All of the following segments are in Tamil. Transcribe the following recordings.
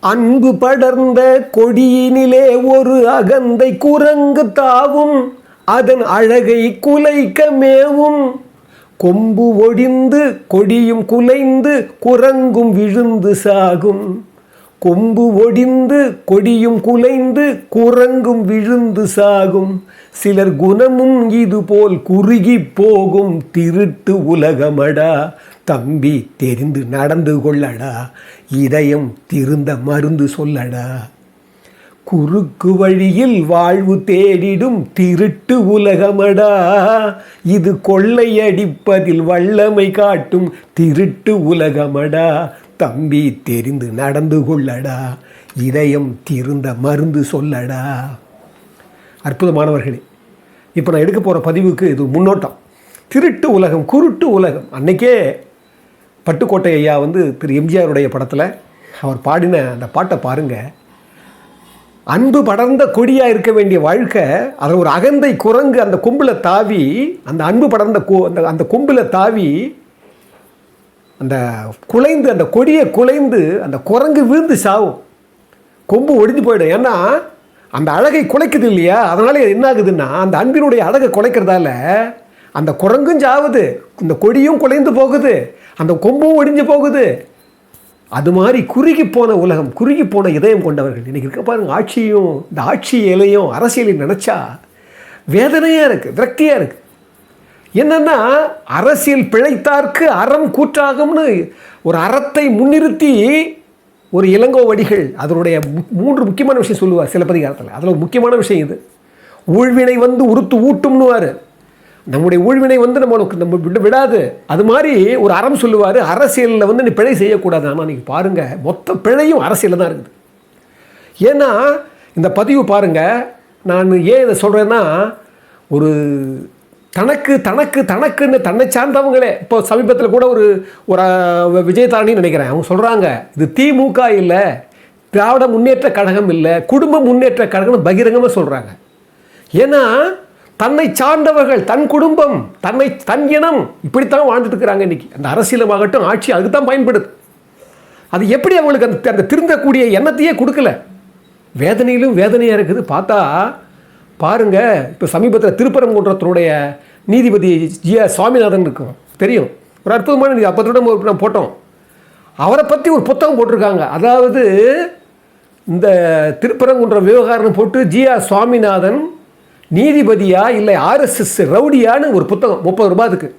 அன்பு படர்ந்த கொடியினிலே ஒரு அகந்தை குரங்கு தாவும் அதன் அழகை குலைக்க மேவும். கொம்பு ஒடிந்து கொடியும் குலைந்து குரங்கும் விழுந்து சாகும். கொம்பு ஒடிந்து கொடியும் குலைந்து குரங்கும் விழுந்து சாகும். சிலர் குணமும் இதுபோல் குறுகி போகும். திருட்டு உலகமடா. தம்பி தெரிந்து நடந்து கொள்ளடா. இதயம் திருந்த மருந்து சொல்லடா. குறுக்கு வழியில் வாழ்வு தேடிடும் திருட்டு உலகமடா. இது கொள்ளையடிப்பதில் வல்லமை காட்டும் திருட்டு உலகமடா. தம்பி தெரிந்து நடந்து கொள்ளடா இதயம் திருந்த மருந்து சொல்லடா. அற்புதமானவர்களே இப்போ நான் எடுக்க போகிற பதிவுக்கு இது முன்னோட்டம். திருட்டு உலகம் குருட்டு உலகம். அன்னைக்கே பட்டுக்கோட்டை ஐயா வந்து திரு எம்ஜிஆருடைய படத்தில் அவர் பாடின அந்த பாட்டை பாருங்கள் அன்பு படர்ந்த கொடியாக இருக்க வேண்டிய வாழ்க்கை அதில் ஒரு அகந்தை குரங்கு அந்த கொம்பில் தாவி அந்த அன்பு படர்ந்த கொ அந்த அந்த கொம்பில் தாவி அந்த குலைந்து அந்த கொடியை குலைந்து அந்த குரங்கு விழுந்து சாவும். கொம்பு ஒடிஞ்சு போயிடும். ஏன்னா அந்த அழகை குலைக்குது இல்லையா? அதனால என்ன ஆகுதுன்னா அந்த அன்பினுடைய அழகை குலைக்கிறதால அந்த குரங்கும் சாவுது இந்த கொடியும் குலைந்து போகுது அந்த கொம்பும் ஒடிஞ்சு போகுது. அது மாதிரி குறுகி போன உலகம் குறுகி போன இதயம் கொண்டவர்கள் இன்றைக்கி இருக்க பாருங்கள் ஆட்சியும் இந்த ஆட்சி இலையும் அரசியலையும் நினச்சா வேதனையாக இருக்குது விரக்தியாக இருக்குது என்னென்னா அரசியல் பிழைத்தார்க்கு அறம் கூற்றாகும்னு ஒரு அறத்தை முன்னிறுத்தி ஒரு இளங்கோவடிகள் அதனுடைய மு- மூன்று முக்கியமான விஷயம் சொல்லுவார் சிலப்பதிகாரத்தில் அதில் ஒரு முக்கியமான விஷயம் இது. ஊழ்வினை வந்து உறுத்து ஊட்டும்னுவார். நம்முடைய ஊழ்வினை வந்து நம்மளுக்கு நம்ம விட விடாது. அது மாதிரி ஒரு அறம் சொல்லுவார் அரசியலில் வந்து நீ பிழை செய்யக்கூடாது ஆனால் நீங்கள் பாருங்கள் மொத்த பிழையும் அரசியலில் தான் இருக்குது. ஏன்னா இந்த பதிவு பாருங்கள் நான் ஏன் இதை சொல்கிறேன்னா ஒரு தனக்கு தனக்கு தனக்குன்னு தன்னை சார்ந்தவங்களே. இப்போ சமீபத்தில் கூட ஒரு ஒரு விஜயதாரணின்னு நினைக்கிறேன். அவங்க சொல்கிறாங்க இது திமுக இல்லை திராவிட முன்னேற்ற கழகம் இல்லை குடும்ப முன்னேற்ற கழகம்னு பகிரங்கமாக சொல்கிறாங்க ஏன்னா தன்னை சார்ந்தவர்கள் தன் குடும்பம் தன்னை தன் இனம் இப்படித்தான் வாழ்ந்துட்டு இருக்கிறாங்க இன்றைக்கி அந்த அரசியலமாகட்டும் ஆட்சி அதுக்கு தான் பயன்படுது. அது எப்படி அவங்களுக்கு அந்த அந்த திருந்தக்கூடிய எண்ணத்தையே கொடுக்கல. வேதனையிலும் வேதனையாக இருக்குது. பார்த்தா பாருங்கள் இப்போ சமீபத்தில் திருப்பரங்குன்றத்தினுடைய நீதிபதி ஜி ஆர் சுவாமிநாதன் இருக்கும். தெரியும். ஒரு அற்புதமான நீதி. அப்பத்தோட ஒரு நான் போட்டோம். அவரை பற்றி ஒரு புத்தகம் போட்டிருக்காங்க. அதாவது இந்த திருப்பரங்குன்ற விவகாரம் போட்டு ஜி ஆர் சுவாமிநாதன் நீதிபதியா இல்லை ஆர்எஸ்எஸ் ரவுடியான்னு ஒரு புத்தகம் முப்பது ரூபாய்க்கு.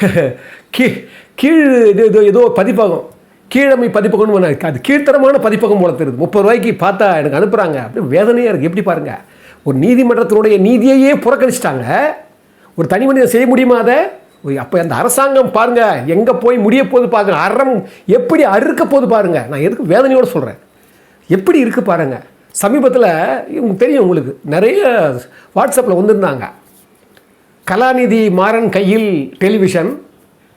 கீ கீழ் இது- ஏதோ பதிப்பகம். கீழமை பதிப்பகம்னு அது கீழ்த்தரமான பதிப்பகம் போல தெரியுது. முப்பது ரூபாய்க்கு பார்த்தா எனக்கு அனுப்புகிறாங்க அப்படி வேதனையாக இருக்குது எப்படி பாருங்கள் ஒரு நீதிமன்றத்தினுடைய நீதியையே புறக்கணிச்சிட்டாங்க. ஒரு தனி மனிதன் செய்ய முடியுமா அதை? அப்போ அந்த அரசாங்கம் பாருங்கள் எங்கே போய் முடிய போது பாருங்கள் அறம் எப்படி அறுக்க போகுது பாருங்கள் நான் எதுக்கு வேதனையோடு சொல்கிறேன் எப்படி இருக்குது பாருங்கள் சமீபத்தில் இவங்க தெரியும் உங்களுக்கு நிறைய வாட்ஸ்அப்பில் வந்திருந்தாங்க. கலாநிதி மாறன் கையில் டெலிவிஷன்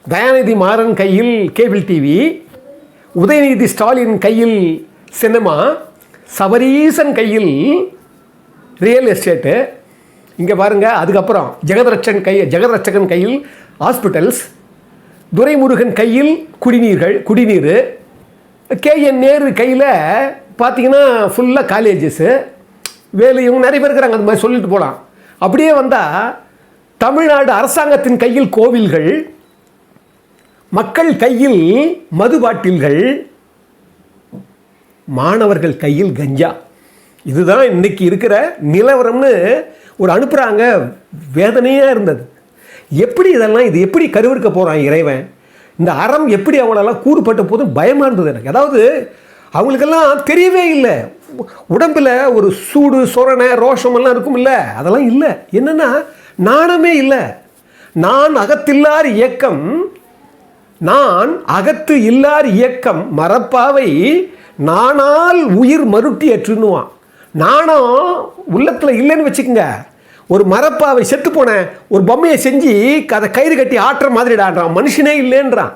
தயாநிதி மாறன் கையில் கேபிள் டிவி உதயநிதி ஸ்டாலின் கையில் சினிமா சபரீசன் கையில் ரியல் எஸ்டேட்டு இங்கே பாருங்கள் அதுக்கப்புறம் ஜெகதரட்சன் கை ஜெகதரட்சகன் கையில் ஹாஸ்பிட்டல்ஸ் துரைமுருகன் கையில் குடிநீர்கள் குடிநீர் கேஎன் நேரு கையில் பார்த்தீங்கன்னா ஃபுல்லாக காலேஜஸ்ஸு வேலு இவங்க நிறைய பேர் இருக்கிறாங்க அந்த மாதிரி சொல்லிட்டு போகலாம் அப்படியே வந்தால் தமிழ்நாடு அரசாங்கத்தின் கையில் கோவில்கள் மக்கள் கையில் மது பாட்டில்கள் மாணவர்கள் கையில் கஞ்சா. இதுதான் இன்றைக்கி இருக்கிற நிலவரம்னு ஒரு அனுப்புகிறாங்க வேதனையாக இருந்தது. எப்படி இதெல்லாம் இது எப்படி கருவிருக்க போகிறான் இறைவன்? இந்த அறம் எப்படி அவங்களெல்லாம் கூறுபட்ட போதும் பயமாக இருந்தது எனக்கு? அதாவது அவங்களுக்கெல்லாம் தெரியவே இல்லை. உடம்பில் ஒரு சூடு சொரணை ரோஷமெல்லாம் இருக்கும் இல்லை அதெல்லாம் இல்லை. என்னென்னா நாணமே இல்லை. நான் அகத்தில்லார் இயக்கம் நான் அகத்து இல்லார் இயக்கம் மரப்பாவை நானால் உயிர் மருட்டி அற்றுன்னுவான் நாணம் உள்ளத்தில் இல்லைன்னு வச்சுக்கோங்க. ஒரு மரப்பாவை செத்து போன ஒரு பொம்மையை செஞ்சு அதை கயிறு கட்டி ஆட்டுற மாதிரிடான்றான். மனுஷனே இல்லைன்றான்.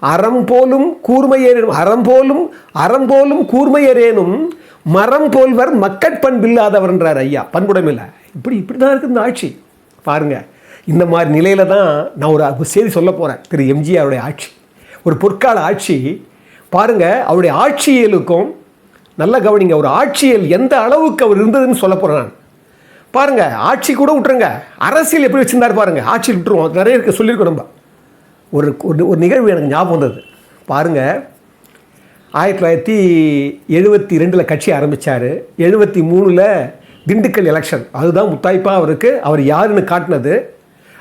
அறம் போலும் கூர்மையரேனும் அறம் போலும் அறம் போலும் கூர்மையரேனும் மரம் போல்வர் மக்கட்பண்பில்லாதவர்ன்றார் ஐயா. பண்புடைமையில் இப்படி இப்படி தான் இருக்குது இந்த ஆட்சி. பாருங்கள் இந்த மாதிரி நிலையில தான் நான் ஒரு செய்தி சொல்ல போகிறேன் திரு எம்ஜிஆருடைய ஆட்சி. ஒரு பொற்கால ஆட்சி. பாருங்க அவருடைய ஆட்சியலுக்கும் நல்ல கவனிங்க ஒரு ஆட்சியல் எந்த அளவுக்கு அவர் இருந்ததுன்னு சொல்ல போகிறேன் நான். பாருங்க ஆட்சி கூட விட்டுருங்க. அரசியல் எப்படி வச்சிருந்தாரு பாருங்க ஆட்சியில் விட்டுருவோம். நிறைய இருக்க சொல்லியிருக்கோம் நம்ம. ஒரு ஒரு நிகழ்வு எனக்கு ஞாபகம் வந்தது. பாருங்கள் ஆயிரத்தி தொள்ளாயிரத்தி எழுபத்தி ரெண்டில் கட்சி ஆரம்பித்தார் எழுபத்தி மூணில் திண்டுக்கல் எலெக்ஷன் அதுதான் முத்தாய்ப்பாக அவருக்கு அவர் யாருன்னு காட்டினது.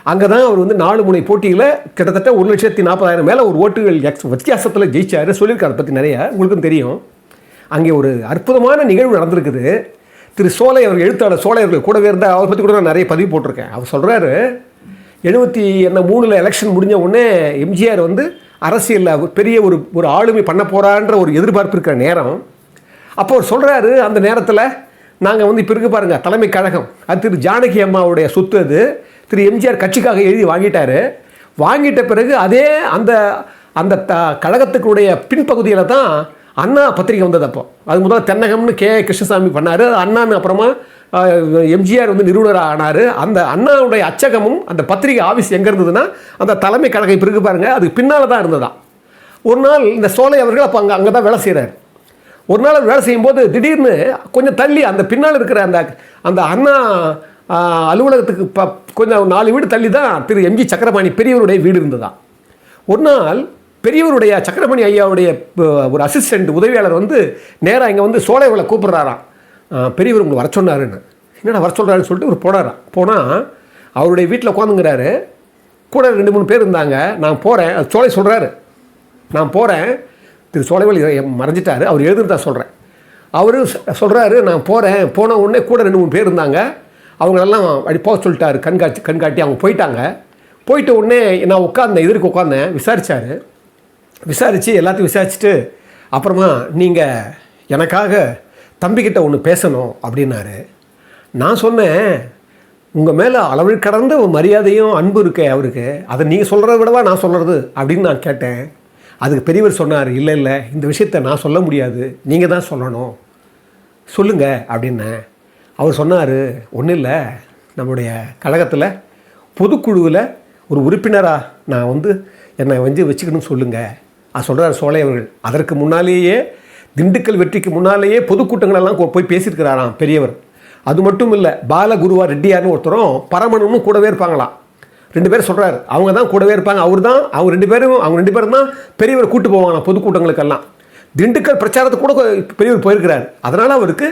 அங்கே தான் அவர் வந்து நாலு முனை போட்டியில் கிட்டத்தட்ட ஒரு லட்சத்தி நாற்பதாயிரம் மேலே ஒரு ஓட்டுகள் எக்ஸ் வித்தியாசத்தில் ஜெயிச்சார். சொல்லியிருக்காரு பற்றி நிறைய. உங்களுக்கும் தெரியும். அங்கே ஒரு அற்புதமான நிகழ்வு நடந்திருக்குது. திரு சோலை அவர் எழுத்தாளர் சோலை அவர்கள் கூடவே இருந்தால் அவரை பற்றி கூட நான் நிறைய பதிவு போட்டிருக்கேன். அவர் சொல்கிறாரு எழுபத்தி என்ன மூணில் எலெக்ஷன் முடிஞ்ச உடனே எம்ஜிஆர் வந்து அரசியலில் பெரிய ஒரு ஒரு ஆளுமை பண்ண போகிறான்ற ஒரு எதிர்பார்ப்பு இருக்கிற நேரம். அப்போ அவர் சொல்கிறாரு அந்த நேரத்தில் நாங்கள் வந்து இப்போ இருக்க பாருங்கள் தலைமை கழகம். அது திரு ஜானகி அம்மாவுடைய சொத்து அது. திரு எம்ஜிஆர் கட்சிக்காக எழுதி வாங்கிட்டாரு. வாங்கிட்ட பிறகு அதே அந்த அந்த த கழகத்துக்குடைய பின்பகுதியில் தான் அண்ணா பத்திரிகை வந்தது அப்போ. அது முதல்ல தென்னகம்னு கே கிருஷ்ணசாமி பண்ணார். அண்ணான்னு அப்புறமா எம்ஜிஆர் வந்து நிறுவனர் ஆனார். அந்த அண்ணாவுடைய அச்சகமும் அந்த பத்திரிகை ஆஃபீஸ் எங்கே இருந்ததுன்னா அந்த தலைமை கழகம் இப்போ பாருங்கள் அதுக்கு பின்னால் தான் இருந்ததா. ஒரு நாள் இந்த சோலை அவர்கள் அப்போ அங்கே அங்கே தான் வேலை செய்கிறார் ஒரு நாள் வேலை செய்யும்போது திடீர்னு கொஞ்சம் தள்ளி அந்த பின்னால் இருக்கிற அந்த அந்த அண்ணா அலுவலகத்துக்கு ப கொஞ்சம் நாலு வீடு தள்ளி தான் திரு எம்ஜி சக்கரபாணி பெரியவருடைய வீடு இருந்ததா. ஒரு நாள் பெரியவருடைய சக்கரமணி ஐயாவுடைய ஒரு அசிஸ்டண்ட் உதவியாளர் வந்து நேராக இங்கே வந்து சோலைவளை கூப்பிட்றாராம். பெரியவர் உங்களை வர சொன்னாருன்னு. என்னடா வர சொல்கிறாருன்னு சொல்லிட்டு ஒரு போனாராம். போனால் அவருடைய வீட்டில் உட்காந்துங்கிறாரு. கூட ரெண்டு மூணு பேர் இருந்தாங்க. நான் போகிறேன் அது சோலை சொல்கிறாரு நான் போகிறேன் திரு சோலைவல் மறைஞ்சிட்டாரு. அவர் எழுதுறதா சொல்கிறேன் அவரு சொல்கிறாரு நான் போகிறேன் போன உடனே கூட ரெண்டு மூணு பேர் இருந்தாங்க. அவங்களெல்லாம் அப்படி போக சொல்லிட்டாரு. கண்காட்சி கண்காட்டி அவங்க போயிட்டாங்க. போயிட்ட உடனே நான் உட்காந்தேன் எதிர்க்கு உட்காந்தேன் விசாரித்தார் விசாரித்து எல்லாத்தையும் விசாரிச்சுட்டு அப்புறமா நீங்கள் எனக்காக தம்பிக்கிட்ட ஒன்று பேசணும் அப்படின்னாரு. நான் சொன்னேன் உங்கள் மேலே அளவில் கடந்த ஒரு மரியாதையும் அன்பு இருக்கே அவருக்கு. அதை நீங்கள் சொல்கிறத விடவா நான் சொல்கிறது அப்படின்னு நான் கேட்டேன். அதுக்கு பெரியவர் சொன்னார் இல்லை இல்லை இந்த விஷயத்தை நான் சொல்ல முடியாது. நீங்கள் தான் சொல்லணும். சொல்லுங்கள் அப்படின்னேன். அவர் சொன்னார் ஒன்றும் இல்லை. நம்முடைய கழகத்தில் பொதுக்குழுவில் ஒரு உறுப்பினராக நான் வந்து என்னை வந்து வச்சுக்கணும்னு சொல்லுங்கள் அது சொல்கிறார் சோலை அவர்கள். அதற்கு முன்னாலேயே திண்டுக்கல் வெற்றிக்கு முன்னாலேயே பொதுக்கூட்டங்களெல்லாம் போய் பேசியிருக்கிறாராம் பெரியவர். அது மட்டும் இல்லை பாலகுருவா ரெட்டியார்னு ஒருத்தரும் பரமனும் கூடவே இருப்பாங்களாம் ரெண்டு பேரும் சொல்கிறாரு அவங்க தான் கூடவே இருப்பாங்க. அவர் தான் அவங்க ரெண்டு பேரும் அவங்க ரெண்டு பேரும் தான் பெரியவர் கூட்டு போவாங்க பொதுக்கூட்டங்களுக்கெல்லாம். திண்டுக்கல் பிரச்சாரத்தை கூட பெரியவர் போயிருக்கிறார். அதனால் அவருக்கு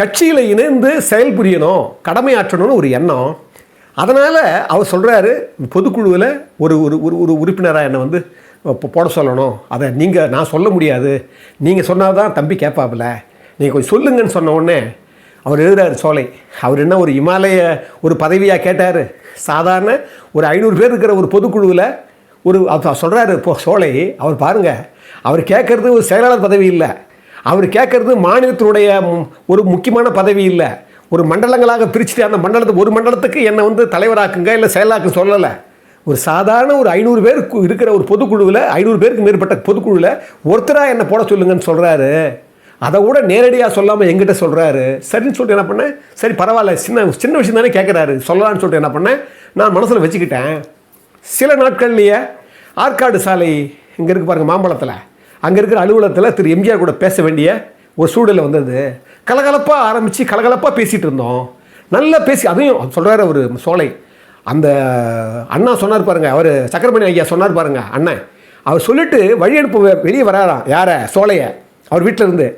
கட்சியில் இணைந்து செயல்புரியணும் கடமையாற்றணும்னு ஒரு எண்ணம். அதனால் அவர் சொல்கிறாரு பொதுக்குழுவில் ஒரு ஒரு ஒரு ஒரு உறுப்பினராக என்னை வந்து போட சொல்லணும். அதை நீங்கள் நான் சொல்ல முடியாது. நீங்கள் சொன்னால் தான் தம்பி கேட்பாப்புல. நீங்கள் கொஞ்சம் சொல்லுங்கன்னு சொன்ன உடனே அவர் எழுதுறாரு சோலை. அவர் என்ன ஒரு இமாலய ஒரு பதவியாக கேட்டார். சாதாரண ஒரு ஐநூறு பேர் இருக்கிற ஒரு பொதுக்குழுவில் ஒரு சொல்கிறாரு இப்போ சோலை. அவர் பாருங்கள் அவர் கேட்குறது ஒரு செயலாளர் பதவி இல்லை. அவர் கேட்குறது மாநிலத்தினுடைய ஒரு முக்கியமான பதவி இல்லை. ஒரு மண்டலங்களாக பிரிச்சுட்டு அந்த மண்டலத்துக்கு ஒரு மண்டலத்துக்கு என்னை வந்து தலைவராக்குங்க இல்லை செயலாக்கு சொல்லலை. ஒரு சாதாரண ஒரு ஐநூறு பேர் இருக்கிற ஒரு பொதுக்குழுவில் ஐநூறு பேருக்கு மேற்பட்ட பொதுக்குழுவில் ஒருத்தராக என்னை போட சொல்லுங்கன்னு சொல்கிறாரு அதை கூட நேரடியாக சொல்லாமல் எங்கிட்ட சொல்கிறாரு சரின்னு சொல்லிட்டு என்ன பண்ணேன்? சரி பரவாயில்ல சின்ன சின்ன விஷயம் தானே கேட்குறாரு சொல்லலாம்னு சொல்லிட்டு என்ன பண்ணேன்? நான் மனசில் வச்சுக்கிட்டேன். சில நாட்கள்லேயே ஆற்காடு சாலை இங்கே இருக்கு பாருங்கள் மாம்பழத்தில். அங்கே இருக்கிற அலுவலகத்தில் திரு எம்ஜிஆர் கூட பேச வேண்டிய ஒரு சூழல் வந்தது. கலகலப்பாக ஆரம்பித்து கலகலப்பாக பேசிகிட்டு இருந்தோம். நல்லா பேசி அதையும் சொல்கிறார் ஒரு சோலை. அந்த அண்ணா சொன்னார் பாருங்க அவர் சக்கரமணி ஐயா சொன்னார் பாருங்க அண்ணன் அவர் சொல்லிட்டு வழி அனுப்ப வெளியே வராராம். யாரை? சோலையை. அவர் வீட்டில் இருந்து.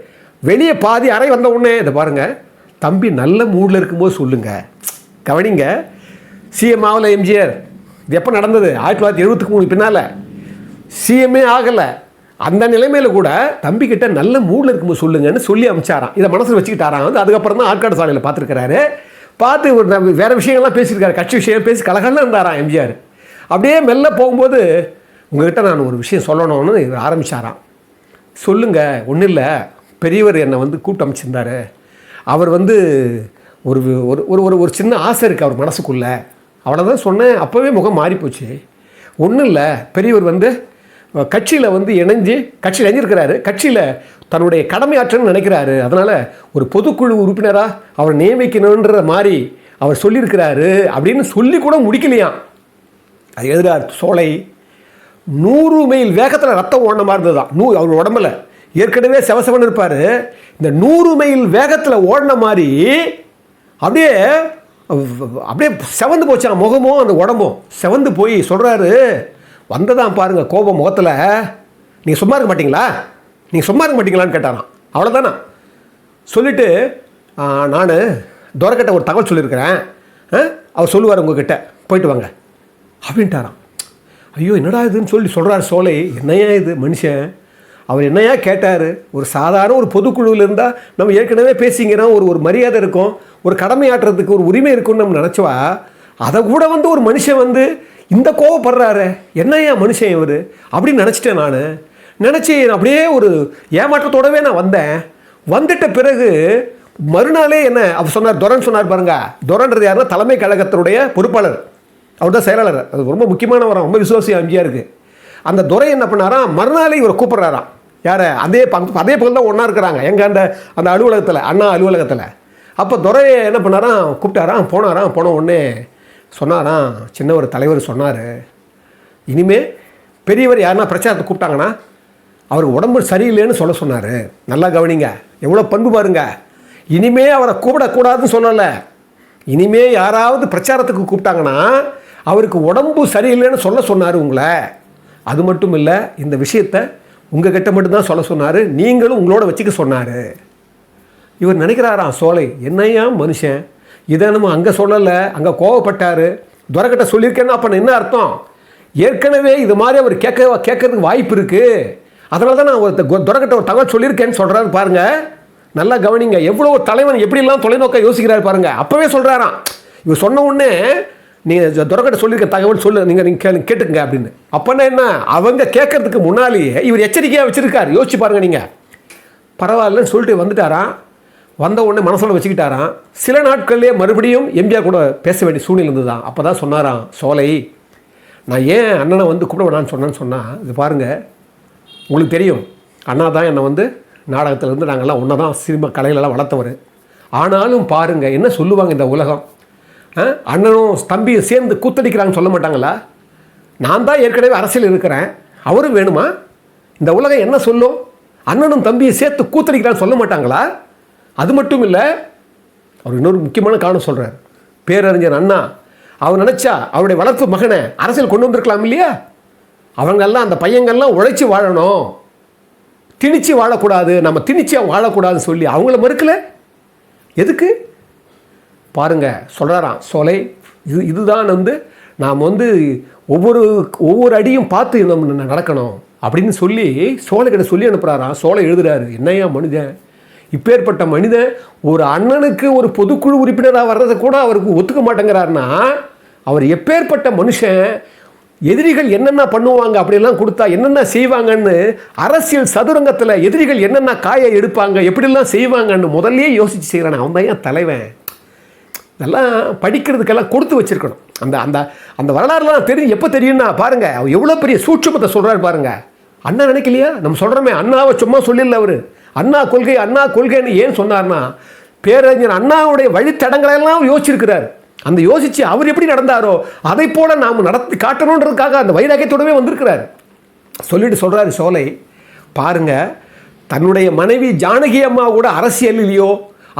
வெளியே பாதி அறை வந்த உடனே இதை பாருங்க தம்பி நல்ல மூடில் இருக்கும்போது சொல்லுங்க. கவனிங்க சிஎம் ஆகலை எம்ஜிஆர் இது எப்போ நடந்தது? ஆயிரத்தி தொள்ளாயிரத்தி எழுபத்துக்கு மூணு பின்னால். சிஎம்ஏ ஆகலை. அந்த நிலைமையில் கூட தம்பிக்கிட்ட நல்ல மூடில் இருக்கும்போது சொல்லுங்கன்னு சொல்லி அமிச்சாராம். இதை மனசில் வச்சுக்கிட்டாராம். வந்து அதுக்கப்புறம் தான் ஆற்காடு சாலையில் பார்த்துருக்கிறாரு பார்த்து ஒரு நம்ம விஷயங்கள்லாம் பேசியிருக்காரு. கட்சி விஷயம் பேசி கலகலன்னு இருந்தாராம் எம்ஜிஆர்? அப்படியே மெல்ல போகும்போது உங்ககிட்ட நான் ஒரு விஷயம் சொல்லணும்னு இவர் ஆரம்பிச்சாராம். சொல்லுங்கள் ஒன்றும் இல்லை. பெரியவர் என்னை வந்து கூப்பிட்டு அமைச்சிருந்தாரு அவர் வந்து ஒரு ஒரு ஒரு ஒரு ஒரு சின்ன ஆசை இருக்குது அவர் மனசுக்குள்ளே. அவ்வளோதான் சொன்னேன் அப்போவே முகம் மாறி போச்சு ஒன்றும் இல்லை பெரியவர் வந்து கட்சியில் வந்து இணைஞ்சு கட்சியில் இணைஞ்சிருக்கிறாரு. கட்சியில் தன்னுடைய கடமையாற்றன்னு நினைக்கிறாரு. அதனால் ஒரு பொதுக்குழு உறுப்பினராக அவர் நியமிக்கணுன்ற மாதிரி அவர் சொல்லியிருக்கிறாரு அப்படின்னு சொல்லி கூட முடிக்கலையாம். அது எழுதுறார் சோலை நூறு மைல் வேகத்தில் ரத்தம் ஓடின மாதிரி இருந்ததுதான் நூ அவர் உடம்புல. ஏற்கனவே செவசவன் இருப்பார். இந்த நூறு மைல் வேகத்தில் ஓடின மாதிரி அப்படியே அப்படியே செவந்து போச்சான் முகமும் அந்த உடம்பும் செவந்து போய் சொல்கிறாரு வந்ததான் பாருங்க கோபம் முகத்தில். நீங்கள் சும்மா இருக்க மாட்டீங்களா? நீங்கள் சும்மா இருக்க மாட்டீங்களான்னு கேட்டாராம். அவ்வளோதானா சொல்லிவிட்டு நான் துரக்கிட்ட ஒரு தகவல் சொல்லியிருக்கிறேன். ஆ, அவர் சொல்லுவார் உங்ககிட்ட. போயிட்டு வாங்க. அப்படின்ட்டாராம். ஐயோ என்னடா இதுன்னு சொல்லி சொல்கிறார் சோலை. என்னையா இது மனுஷன்? அவர் என்னையா கேட்டார்? ஒரு சாதாரண ஒரு பொதுக்குழுவில் இருந்தால் நம்ம ஏற்கனவே பேசிங்கிறோம் ஒரு ஒரு மரியாதை இருக்கும். ஒரு கடமையாற்றுறதுக்கு ஒரு உரிமை இருக்கும்னு நம்ம நினச்சவா அதை கூட வந்து ஒரு மனுஷன் வந்து இந்த கோவப்படுறாரு என்னையா மனுஷன் இவர்? அப்படின்னு நினச்சிட்டேன் நான். நினச்சி அப்படியே ஒரு ஏமாற்றத்தோடவே நான் வந்தேன். வந்துட்ட பிறகு மறுநாளே என்ன அவர் சொன்னார் துரன் சொன்னார் பாருங்க. துரன்றது யாருன்னா தலைமை கழகத்தினுடைய பொறுப்பாளர். அவர் தான் செயலாளர். அது ரொம்ப முக்கியமானவரம் ரொம்ப விசுவாசி எம்ஜிஆருக்கு அந்த துரை என்ன பண்ணாராம் மறுநாளே இவரை கூப்பிட்றாராம் யாரை? அதே பங்கு அதே பக்கம் தான் ஒன்றா இருக்கிறாங்க. எங்கள் அந்த அந்த அலுவலகத்தில் அண்ணா அலுவலகத்தில். அப்போ துரையை என்ன பண்ணாராம் கூப்பிட்டாராம் போனாராம் போன உடனே சொன்னாராம் சின்ன ஒரு தலைவர் சொன்னார். இனிமே பெரியவர் யாருன்னா பிரச்சாரத்தை கூப்பிட்டாங்கன்னா அவருக்கு உடம்பு சரியில்லைன்னு சொல்ல சொன்னார். நல்லா கவனிங்க. எவ்வளோ பண்பு பாருங்க. இனிமே அவரை கூப்பிடக்கூடாதுன்னு சொல்லலை. இனிமே யாராவது பிரச்சாரத்துக்கு கூப்பிட்டாங்கன்னா அவருக்கு உடம்பு சரியில்லைன்னு சொல்ல சொன்னார் உங்களை. அது மட்டும் இல்லை இந்த விஷயத்தை உங்கள் கிட்ட மட்டும்தான் சொல்ல சொன்னார். நீங்களும் உங்களோட வச்சுக்க சொன்னார். இவர் நினைக்கிறாராம் சோலை என்னையா மனுஷன்? இதை நம்ம அங்கே சொல்லலை அங்கே கோவப்பட்டார். துரக்கிட்ட சொல்லியிருக்கேன்னா அப்போ என்ன அர்த்தம்? ஏற்கனவே இது மாதிரி அவர் கேட்க கேட்கறதுக்கு வாய்ப்பு இருக்குது அதனால தான் நான் ஒரு துரக்கிட்ட ஒரு தகவல் சொல்லியிருக்கேன்னு சொல்கிறாரு பாருங்கள் நல்லா கவனிங்க. எவ்வளோ ஒரு தலைவன் எப்படிலாம் தொலைநோக்க யோசிக்கிறாரு பாருங்கள் அப்போவே சொல்கிறாராம் இவர் சொன்ன உடனே நீங்கள் துரக்கிட்ட சொல்லியிருக்க தகவல் சொல்லு நீங்கள் நீங்கள் கேளு கேட்டுங்க அப்படின்னு. அப்போனா என்ன? அவங்க கேட்கறதுக்கு முன்னாலேயே இவர் எச்சரிக்கையாக வச்சுருக்கார். யோசிச்சு பாருங்கள் நீங்கள் பரவாயில்லன்னு சொல்லிட்டு வந்துட்டாராம். வந்த உடனே மனசில் வச்சுக்கிட்டாராம். சில நாட்கள்லேயே மறுபடியும் எம்ஜிஆர் கூட பேச வேண்டிய சூழ்நிலை இருந்ததுதான். அப்போ தான் சொன்னாராம் சோலை நான் ஏன் அண்ணனை வந்து கூப்பிட வேணான்னு சொன்னேன்னு சொன்னால் இது பாருங்கள் உங்களுக்கு தெரியும். அண்ணா தான் என்னை வந்து நாடகத்திலேருந்து நாங்கள்லாம் ஒன்றா தான் சினிமா கலைகளெல்லாம் வளர்த்தவர். ஆனாலும் பாருங்கள் என்ன சொல்லுவாங்க இந்த உலகம்? ஆ? அண்ணனும் தம்பியும் சேர்ந்து கூத்தடிக்கிறாங்கன்னு சொல்ல மாட்டாங்களா? நான் தான் ஏற்கனவே அரசியல் இருக்கிறேன். அவரும் வேணுமா? இந்த உலகம் என்ன சொல்லும்? அண்ணனும் தம்பியும் சேர்த்து கூத்தடிக்கிறான்னு சொல்ல மாட்டாங்களா? அது மட்டும் இல்லை அவர் இன்னொரு முக்கியமான காரணம் சொல்கிறார் பேரறிஞர் அண்ணா அவர் நினச்சா அவருடைய வளர்ப்பு மகனை அரசியல் கொண்டு வந்திருக்கலாம் இல்லையா? அவங்கெல்லாம் அந்த பையங்கள்லாம் உழைச்சி வாழணும். திணிச்சு வாழக்கூடாது. நம்ம திணிச்சு வாழக்கூடாதுன்னு சொல்லி அவங்கள மறுக்கலை. எதுக்கு? பாருங்க சொல்கிறாராம் சோலை இது இதுதான் வந்து நாம் வந்து ஒவ்வொரு ஒவ்வொரு அடியும் பார்த்து நம்ம நடக்கணும் அப்படின்னு சொல்லி சோலைக்கிட்ட சொல்லி அனுப்புகிறாராம் சோலை எழுதுறாரு. என்னையா மனிதன் இப்பேற்பட்ட மனிதன் ஒரு அண்ணனுக்கு ஒரு பொதுக்குழு உறுப்பினராக வர்றதை கூட அவருக்கு ஒத்துக்க மாட்டேங்கிறாருன்னா அவர் எப்பேற்பட்ட மனுஷன் எதிரிகள் என்னென்ன பண்ணுவாங்க அப்படிலாம் கொடுத்தா என்னென்ன செய்வாங்கன்னு அரசியல் சதுரங்கத்தில் எதிரிகள் என்னென்ன காயை எடுப்பாங்க எப்படிலாம் செய்வாங்கன்னு முதல்லயே யோசிச்சு செய்கிறான் அவன் தான் ஏன் தலைவன். இதெல்லாம் படிக்கிறதுக்கெல்லாம் கொடுத்து வச்சிருக்கணும். அந்த அந்த அந்த வரலாறுலாம் தெரிஞ்சு எப்போ தெரியும்னா பாருங்கள் அவர் எவ்வளோ பெரிய சூட்சமத்தை சொல்கிறாரு பாருங்கள் அண்ணா நினைக்கலையா? நம்ம சொல்கிறோமே அண்ணாவை சும்மா சொல்லிடல அவர். அண்ணா கொள்கை அண்ணா கொள்கைன்னு ஏன் சொன்னார்னா பேரறிஞர் அண்ணாவுடைய வழித்தடங்களெல்லாம் யோசிச்சிருக்கிறார். அந்த யோசித்து அவர் எப்படி நடந்தாரோ அதை போல நாம் நடத்தி காட்டணுன்றதுக்காக அந்த வைராக்கியத்தோடவே வந்திருக்கிறார். சொல்லிட்டு சொல்கிறாரு சோலை பாருங்க தன்னுடைய மனைவி ஜானகி அம்மா கூட அரசியலிலேயோ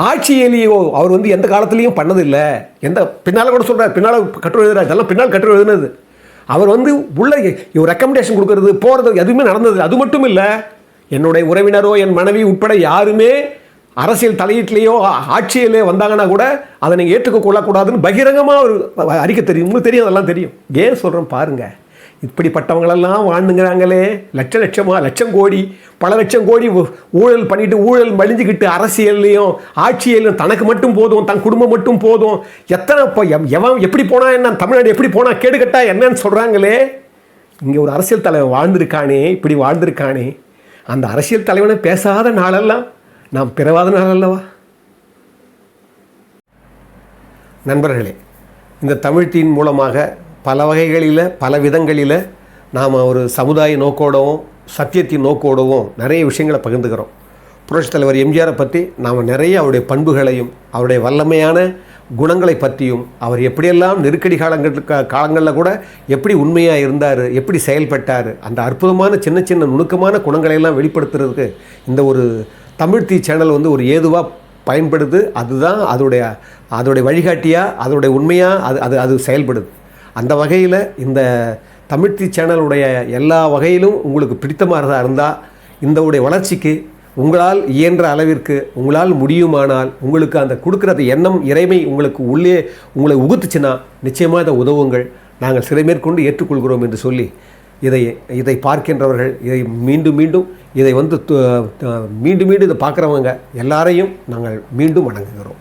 ஆட்சியிலேயோ அவர் வந்து எந்த காலத்துலேயும் பண்ணதில்லை. எந்த பின்னால் கூட சொல்கிறார் பின்னால் கட்டுரை எழுதுறாரு இதெல்லாம் பின்னால் கட்டுரை எழுதுனது. அவர் வந்து உள்ள இவர் ரெக்கமெண்டேஷன் கொடுக்கறது போகிறது எதுவுமே நடந்தது அது மட்டும் இல்லை என்னுடைய உறவினரோ என் மனைவி உட்பட யாருமே அரசியல் தலையீட்டிலேயோ ஆட்சியிலே வந்தாங்கன்னா கூட அதை நீங்கள் ஏற்றுக்க கொள்ளக்கூடாதுன்னு பகிரங்கமாக ஒரு அறிக்கை தெரியும். உங்களுக்கு தெரியும் அதெல்லாம் தெரியும். ஏன் சொல்கிறேன் பாருங்கள் இப்படிப்பட்டவங்களெல்லாம் வாழ்ந்துங்கிறாங்களே. லட்ச லட்சமாக லட்சம் கோடி பல லட்சம் கோடி ஊழல் பண்ணிட்டு ஊழல் மலிஞ்சுக்கிட்டு அரசியல்லையும் ஆட்சியிலையும் தனக்கு மட்டும் போதும் தன் குடும்பம் மட்டும் போதும். எத்தனை இப்போ எவன் எப்படி போனால் என்ன தமிழ்நாடு எப்படி போனால் கேடுகட்டா என்னன்னு சொல்கிறாங்களே இங்கே ஒரு அரசியல் தலைவன் வாழ்ந்திருக்கானே இப்படி வாழ்ந்திருக்கானே. அந்த அரசியல் தலைவனை பேசாத நாளெல்லாம் நாம் பிறவாத நாள் அல்லவா? நண்பர்களே இந்த தமிழ்த்தின் மூலமாக பல வகைகளில் பல விதங்களில் நாம் ஒரு சமுதாய நோக்கோடவும் சத்தியத்தின் நோக்கோடவும் நிறைய விஷயங்களை பகிர்ந்துக்கிறோம். புரட்சித் தலைவர் எம்ஜிஆரை பற்றி நாம் நிறைய அவருடைய பண்புகளையும் அவருடைய வல்லமையான குணங்களை பற்றியும் அவர் எப்படியெல்லாம் நெருக்கடி காலங்களுக்கு காலங்களில் கூட எப்படி உண்மையாக இருந்தார் எப்படி செயல்பட்டார் அந்த அற்புதமான சின்ன சின்ன நுணுக்கமான குணங்களை எல்லாம் வெளிப்படுத்துறதுக்கு இந்த ஒரு தமிழ் தீ சேனல் வந்து ஒரு ஏதுவாக பயன்படுது அதுதான் அதோடைய அதோடைய வழிகாட்டியாக அதோடைய உண்மையாக அது அது அது செயல்படுது. அந்த வகையில் இந்த தமிழ்த்தி சேனலுடைய எல்லா வகையிலும் உங்களுக்கு பிடித்தமானதாக இருந்தால் இந்த உடைய வளர்ச்சிக்கு உங்களால் இயன்ற அளவிற்கு உங்களால் முடியுமானால் உங்களுக்கு அந்த கொடுக்குற அந்த எண்ணம் இறைமை உங்களுக்கு உள்ளே உங்களை உகுத்துச்சுன்னா நிச்சயமாக இதை உதவுங்கள். நாங்கள் சிறை மேற்கொண்டு ஏற்றுக்கொள்கிறோம் என்று சொல்லி இதை இதை பார்க்கின்றவர்கள் இதை மீண்டும் மீண்டும் இதை வந்து து- மீண்டும் மீண்டும் இதை பார்க்குறவங்க எல்லாரையும் நாங்கள் மீண்டும் வணங்குகிறோம்.